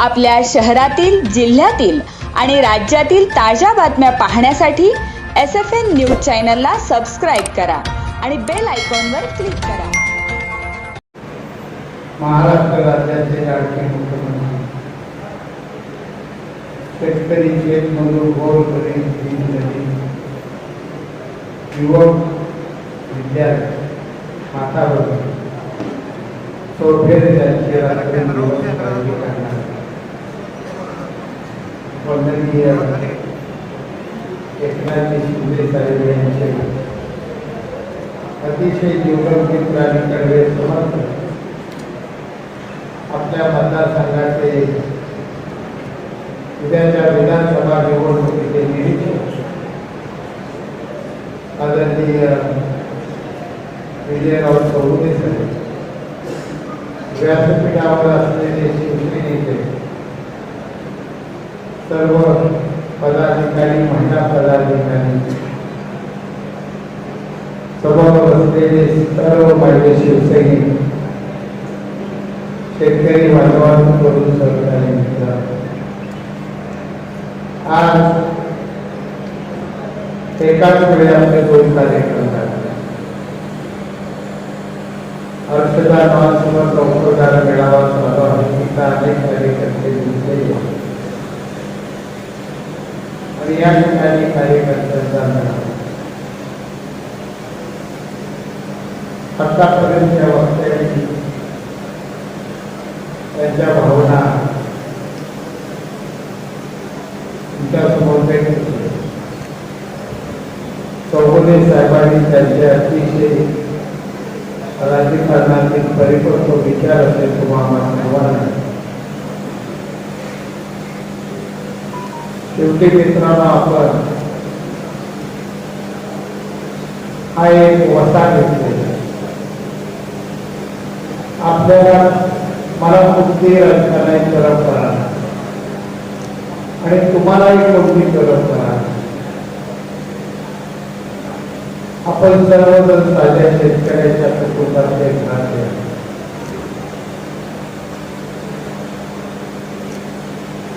आपल्या शहरातील जिल्ह्यातील आणि राज्यातील ताज्या बातम्या पाहण्यासाठी एस एफ एन न्यूज चॅनलला सबस्क्राईब करा आणि बेल आयकॉनवर क्लिक करा. महाराष्ट्र राज्याचे लाडके मुख्यमंत्री. शेतकरी शेतमजूर गोरगरीब दीनदलित युवक विद्यार्थी मातावर सोफेर त्यांचे रात्रंदिवस काळजी Cornelia એકનાથી मतदारसंघाचे उद्याच्या विधानसभा निवडणुकीचे निरीक्षक आदरणीय विजयराव चौधरी साहेब व्यासपीठावर असलेले सर्व पदाधिकारी, महिला पदाधिकारी. सभावर असलेले सर्व माझे शिवसैनिक शेतकरी बांधवांकडून सहकार्य मिळतात आज एकाच वेळी आपले दोन कार्यक्रम झाले. हर्षदा नॉनसमोर डॉक्टरदार मेळावा चालू अनेक ठिकाणी कार्यकर्त्यांचा वक्त्यांनी त्यांच्या भावना तुमच्यासमोर साहेबांनी त्यांचे अतिशय राजकारणातील परिपक्व विचार असे तुम्हाला सर्वांना शेवटी मित्रांनो आपण हा एक वसा घेतलेला आपल्याला मला कोणती राजकारणाची परंपरा आणि तुम्हालाही कोणती गरज परंपरा आपण सर्वजण साध्या शेतकऱ्याच्या कुटुंबाचे घरातले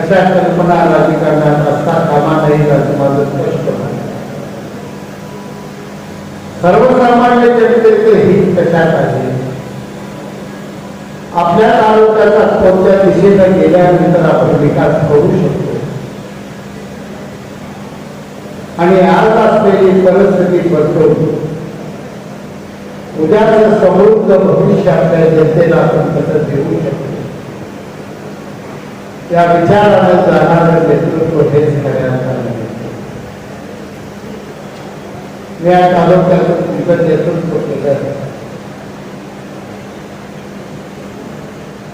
अशा कल्पना राजकारणात असता कामा नाही असं माझं स्पष्ट सर्वसामान्य जनतेचे हित कशात आहे आपल्या तालुक्याचा कोणत्या दिशेने गेल्यानंतर आपण विकास करू शकतो आणि आज असलेली परिस्थिती बदलून उद्याचं समृद्ध भविष्य आपल्या जनतेला आपण कसं देऊ शकतो. या ವಿಚಾರವನ್ನು या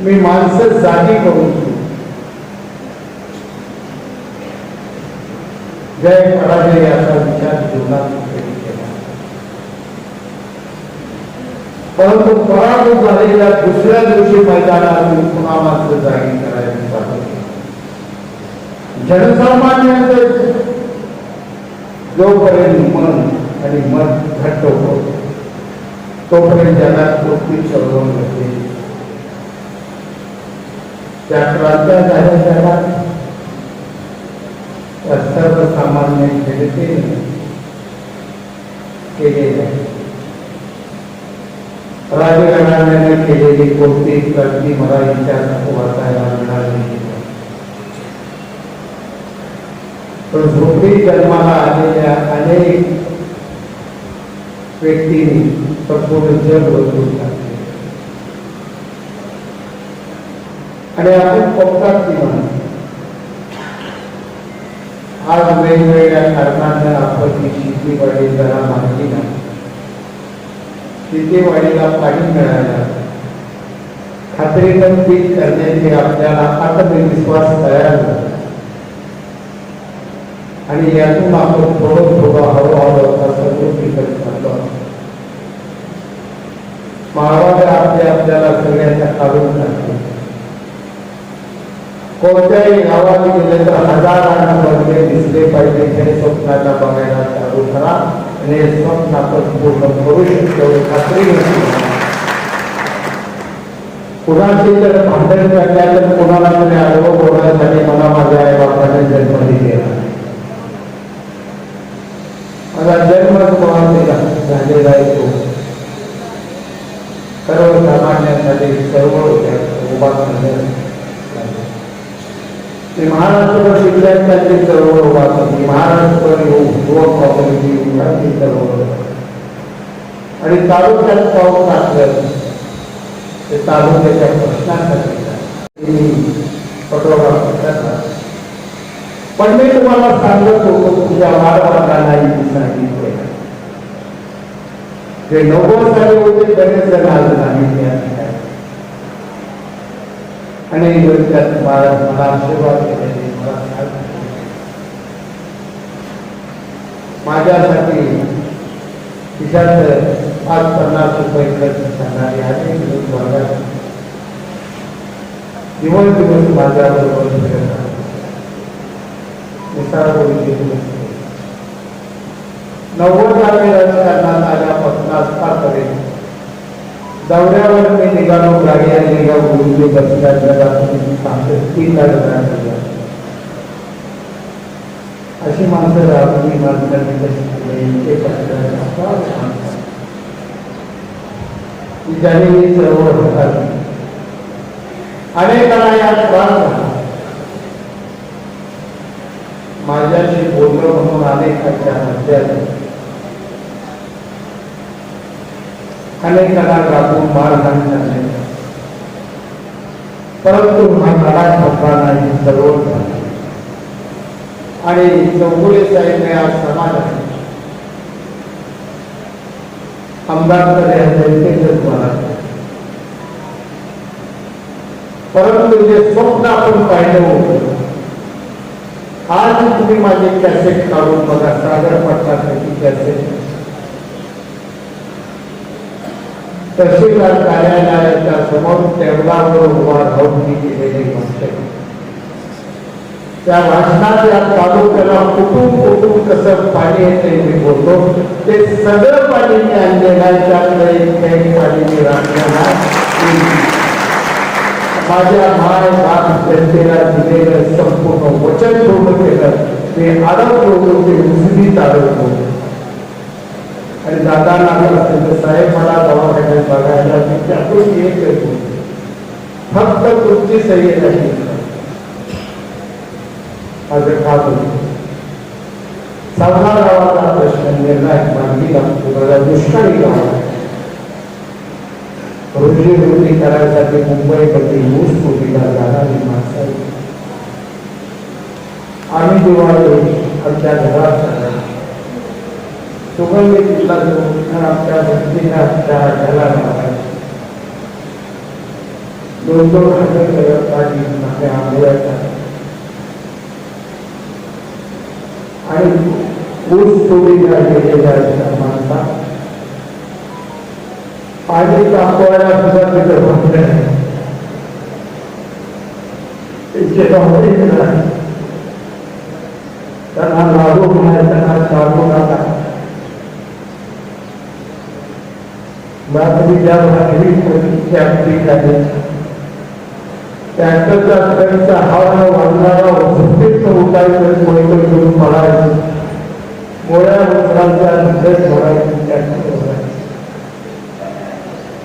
मी माणसं जागी करून जय पराजय याचा विचार जीवनात केला परंतु पराभूत झालेल्या दुसऱ्या दिवशी मैदानात पुन्हा माणसं जागी करा जनसामान्यांचं जोपर्यंत मन आणि मत घट्ट होतं, तोपर्यंत जगात कोणती चळवळ होते त्या क्रांत्या झाल्या जगात त्या सर्वसामान्य जनतेने केलेल्या राजकारणाने केलेली कोणती क्रांती मला इतिहासात वाचायला मिळाली नाही. पण झोपडी जन्माला आलेल्या अनेक व्यक्तींनी संपूर्ण बदलून टाकले. आणि आपण की आज वेगवेगळ्या कारणानं आपण शेतीवाडी जरा माहिती नाही. शेतीवाडीला पाणी मिळायला. खात्रीनं आपल्याला आत्मविश्वास तयार झाला आणि यातून आपण थोडं थोडं हळूहळू आता महाराज आपले आपल्याला सगळ्यांना काढून टाकले कोणत्याही गावात गेले तर हजारांना बदले दिसले पाहिजे हे स्वप्नाला बघायला चालू करा आणि हे स्वप्न आपण पूर्ण करू शकतो खात्री कुणाशी जर भांडण करण्यात कुणाला तरी अनुभव बोलण्यासाठी मला माझ्या आई बापाने जन्म दिलेला. माझा जन्म तुम्हाला झालेला आहे तो सर्वसामान्यांसाठी सर्व उभा करण्यात ते महाराष्ट्र विद्यार्थ्यांची सर्व उभा केली महाराष्ट्र युवक काँग्रेसची मुलांची सर्व आणि तालुक्यात पाऊस टाकलं ते तालुक्याच्या प्रश्नांसाठी फोटोग्राफर पण मी तुम्हाला सांगत होतो तुमच्या वारवारांना सांगितले ते नव्वद साली होते बरेच जण सांगितले आहेत. आणि त्यात मला मला आशीर्वाद केले मला. माझ्यासाठी खिशात पाच पन्नास रुपये खर्च करणारे अनेक लोक वर्गात दिवस दिवस माझ्याबरोबर निसर्गविषयी नसते नव्वदावे रन त्यांना माझ्या पत्नास पार करेल दौऱ्यावर मी निघालो गाडी आणि निघा गुरुजी बसल्या जगातून सांगते तीन गाड्या अशी माणसं राहून मी माणसांनी कशी केले ते ज्याने सर्व होतात अनेकांना यात त्रास झाला माझ्याशी बोलणं म्हणून अनेकांच्या हत्या अनेकांना राबून मार झाले. परंतु हा लढा संपला नाही सर्व आणि चौगुले साहेब हे आज समाज आहे आमदार या जनतेचंच मला परंतु जे स्वप्न आपण पाहिलं होतं आज तुम्ही माझे कॅसेट काढून बघा सागर पटलासाठी कॅसेट तहसीलदार कार्यालयाच्या समोर टेबलावर उभा राहून मी केलेली भाषण त्या भाषणात या तालुक्याला कुटुंब कुटुंब कसं पाणी येते मी बोलतो ते सगळं पाणी मी आणलेलं आहे त्यातलं एक काही पाणी मी राखलं नाही माझ्या माय बाप जनतेला दिलेलं संपूर्ण वचन पूर्ण केलं. ते अडकलो ते उजवीत अडकलो आणि दादांना असेल तर साहेब मला दवाखान्यात बघायला मी त्यातून एक येतो फक्त तुमची सही नाही माझं काम होतं सावना गावाचा प्रश्न निर्णायक मानवी लागतो माझा दुष्काळी गाव आहे रोजी रोटी करायसाठी मुंबईमध्ये ऊस कोटीला जाणारी माणसं. आम्ही दिवाळी आमच्या घरात सुगंधी तिथला जो उठणार आमच्या त्या त्याला लावायचा. दोन दोन हज़ार करत पाणी आपल्या आंबोळ्याचा आणि ऊस चोरीला गेलेल्या फाइनली तो आपको कोयला फिजर फिजर पहुँच हैं। इसके तो हम ही है। तना लागू है तना चालू ना था मैं भी जब हरी कोशिश से अपनी करने ट्रैक्टर का ट्रैक्टर हवा में वाला रहा हो सकते तो उतार कर कोई कोई दूर पड़ा है मोड़ा उतार है ट्रैक्टर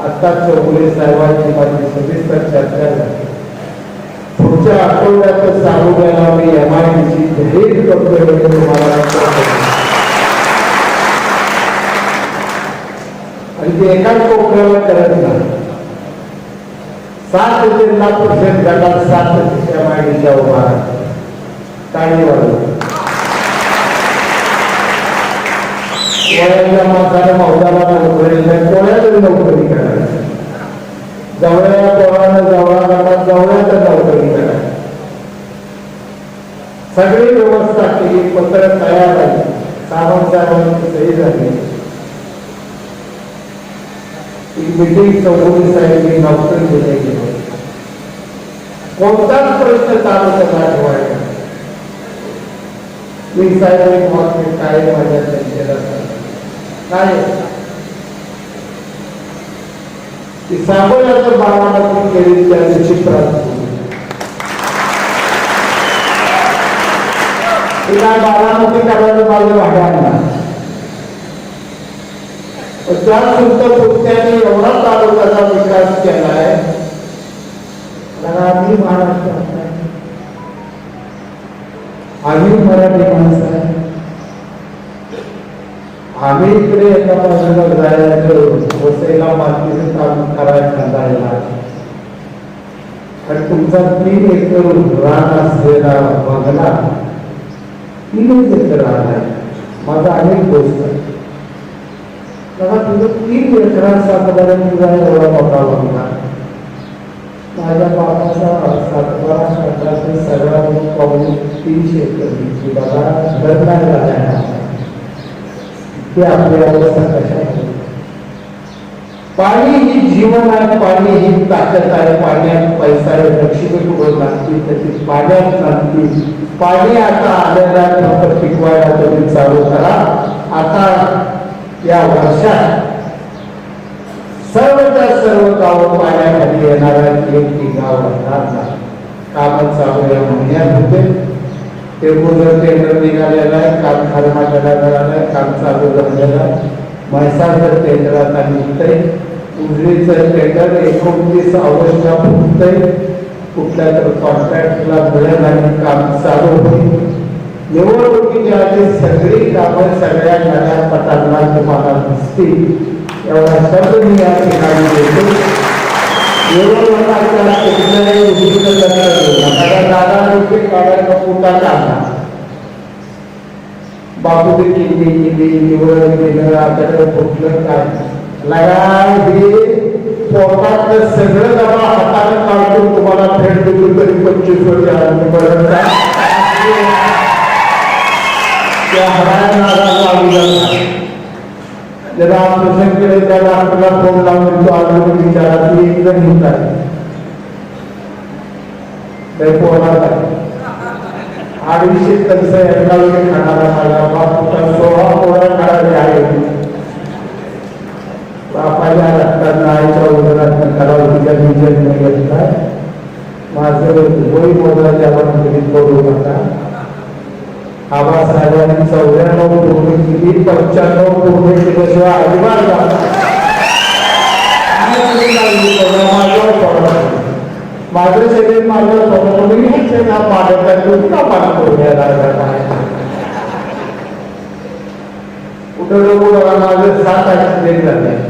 आत्ता चौगुले साहेबांची माझी सविस्तर चर्चा झाली. पुढच्या आठवड्यात सांगूयाला मी एम आय डी जाहीर करतोय तुम्हाला आणि ते एका कोपऱ्याला करत नाही सात ते नऊ पर्सेंट गटात सात एम आय डीच्या उभा काही वाढलं वयाच्या माणसाला मौदाला नोकरी सगळी व्यवस्था केली पत्र तयार आहे सावंत साहेबांची सही झाली मिटिंग चौधरी साहेबांनी नोकरी दिली गेली कोणताच प्रश्न चालू करणार ठेवायचा मी साहेब काय माझ्या चर्चेला काय? की साबळ्याचं बाळामध्ये केली त्या चित्रात तिला बारामती करायला पाहिजे भागांना त्या सुद्धा पुत्याने एवढा तालुक्याचा विकास केला आहे आम्ही महाराष्ट्रात आम्ही मराठी माणसं आहे. आम्ही इकडे एका बाजूला करून वसईला मातीचं काम करायला जायला. आणि तुमचा तीन एकर रान असलेला बंगला तीनच एकर रान आहे माझा अनेक गोष्ट. तेव्हा तुझं तीन एकरात सातबारा तुझा एवढा मोठा बंगला. माझ्या बाबाचा सातबारा क्षेत्रातील सगळ्यात पाऊल तीनशे एकर दादा घर नाही झाला ते आपली अवस्था कशा पाणी ही जीवन आहे पाणी ही ताकद आहे. पाण्यात पैसा आहे लक्ष्मी कुठून लागते त्याची पाण्यात लागते पाणी आता आलेला फक्त पिकवायला तुम्ही चालू करा. आता या वर्षात सर्वच्या सर्व गाव पाण्याखाली येणार आहेत. एक ती गाव राहणार नाही. कामं चालू या महिन्यात होते ते पूर्ण टेंडर निघालेलं आहे काम खरमाटाला मिळालं आहे काम चालू झालेलं आहे. म्हैसाळचं टेंडर आता निघतंय. उजळीचं टेंडर एकोणतीस ऑगस्टला फुटतंय कुठल्या तर कॉन्ट्रॅक्टला मिळेल आणि काम चालू होईल. निवडणुकीच्या आधी सगळी कामं सगळ्या नव्या पटांना तुम्हाला दिसतील. एवढा शब्द मी या ठिकाणी देतो. बापू के किल्ली किल्ली निवळ केलं आपल्याकडे फुटलं काय लगाय हे पोटात सगळं दबा हाताने काढून तुम्हाला थेट देतो तरी पंचवीस वर्ष आनंदपर्यंत त्या हरायला लागला जरा ऑपरेशन केलं त्या डॉक्टरला फ़ोन लावून तो आरोग्य विचारा ती एक जण घेत आहे ते आहे अडीचशे तसं एका वेळी खाणारा माझा बाप सोळा पोळा खाणारे आहे बापाच्या रक्तात आईच्या उदरात करावतीच्या बीजन घेतला माझं वय मोदराच्या आपण कधी करू नका आबासाहेबांनी चौऱ्याण्णव पूर्ण केली पंच्याण्णव पूर्ण केल्याशिवाय अजिबात माझं शरीर माझं स्वतः मी ना पाडत आहे का पाठ कुठं कुठं माझं सात ऍक्सिडेंट झाले.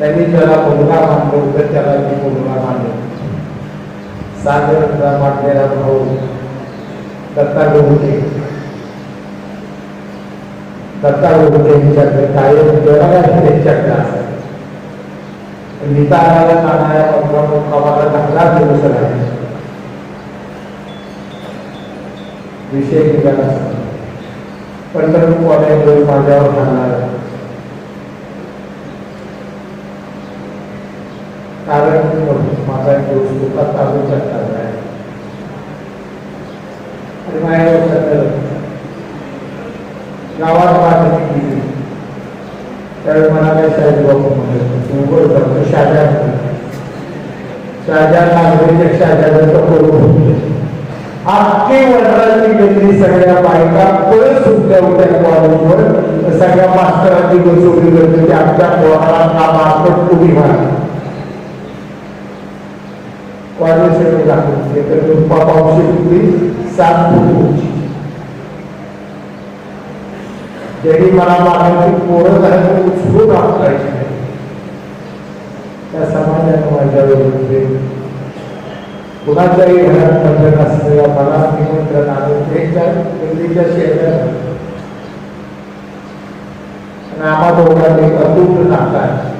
त्यांनी त्याला बोलगा मानलो तर त्याला मी बोलगा मानलो सागर मानलेला भाऊ दत्ता गोगटे दत्ता गोगटे यांच्याकडे कायम देवाला त्यांच्याकडे असतात निताराला जाणाऱ्या प्रमुखाला चांगला दिवस आहे विषय निघाला पंढरपूर कॉलेज माझ्यावर जाणार कारण माझा एक दिवस होता चालू शकतात आहे आणि माझ्या लक्षात गावात माझी केली त्यावेळी मला साहेब बाबू म्हणले तू बरोबर शाळा शाहजहान नागरेच्या शाहजहानाचं करून अख्खी गेली सगळ्या बायका परत सुटल्या होत्या कॉलेजवर सगळ्या मास्तरांची बसवली होती. की आमच्या पोराला हा मार्फत उभी કોર્ડિનેશન રાખવું છે એટલે રૂપા પાવશે પૂરી સાત ફૂટ ઊંચી છે જેની મારા માટે કોરસ અને ઉછળું નામ કરે છે त्या समाजाने माझ्यावर होते कुणाच्याही घरात बंधन असलेल्या मला निमंत्रण आलं एकदा दिल्लीच्या शेजारी आणि आम्हा दोघांनी अतूट नाता आहे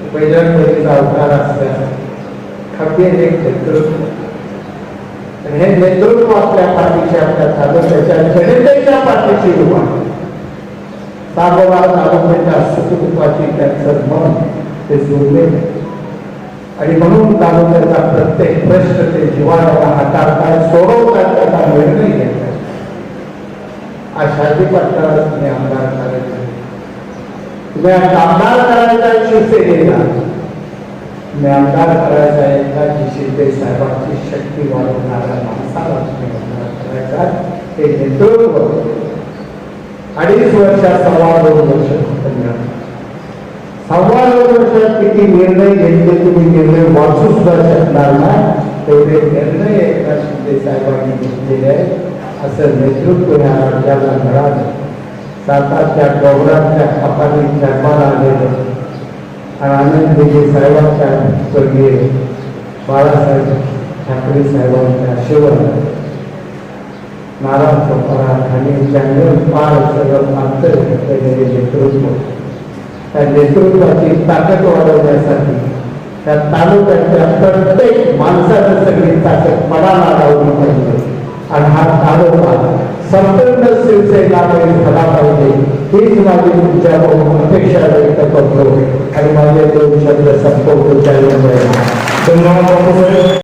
पाठीशी बजरंगबलीचा अवतार असल्यास खबीर एक नेतृत्व हे नेतृत्व आपल्या पाठीचे आपल्या तालुक्याच्या जनतेच्या पाठीची उभा सागोबा तालुक्याच्या सुखदुःखाची त्यांचं मन ते जोडले आणि म्हणून तालुक्याचा प्रत्येक प्रश्न ते जीवाला हाताळतात सोडवतात त्याचा निर्णय घेतात. अशा जी पट्टाला तुम्ही आमदार कार्यक्रम तुम्ही आता आमदार करायचा आहे शिवसेनेला तुम्ही आमदार करायचा आहे एकनाथजी शिंदे साहेबांची शक्ती वाढवणाऱ्या माणसाला तुम्ही आमदार करायचा ते नेतृत्व. अडीच वर्षात सव्वा दोन वर्ष मिळालं सव्वा दोन वर्षात किती निर्णय घेतले तुम्ही? निर्णय वाचू सुद्धा शकणार ना तेवढे निर्णय एकनाथ शिंदे साहेबांनी घेतलेले आहेत. असं नेतृत्व ह्या राज्याला मिळालं. सातारच्या डोंगरातल्या हातानी जन्माला आलेलं आणि आनंद दिघे साहेबांच्या स्वर्गीय बाळासाहेब ठाकरे साहेबांच्या आशीर्वाद. नारायण चोपडा आणि जंगल पार सगळं अंतर केलेले नेतृत्व. त्या नेतृत्वाची ताकद वाढवण्यासाठी त्या तालुक्याच्या प्रत्येक माणसानं सगळी ताकद पडाला लावली पाहिजे आणि हा तालुका संपूर्ण शिवसेनामध्ये झाला पाहिजे हीच माझी तुमच्या अपेक्षा व्यक्त करतो आणि माझे दोन शब्द संपवतो त्यामुळे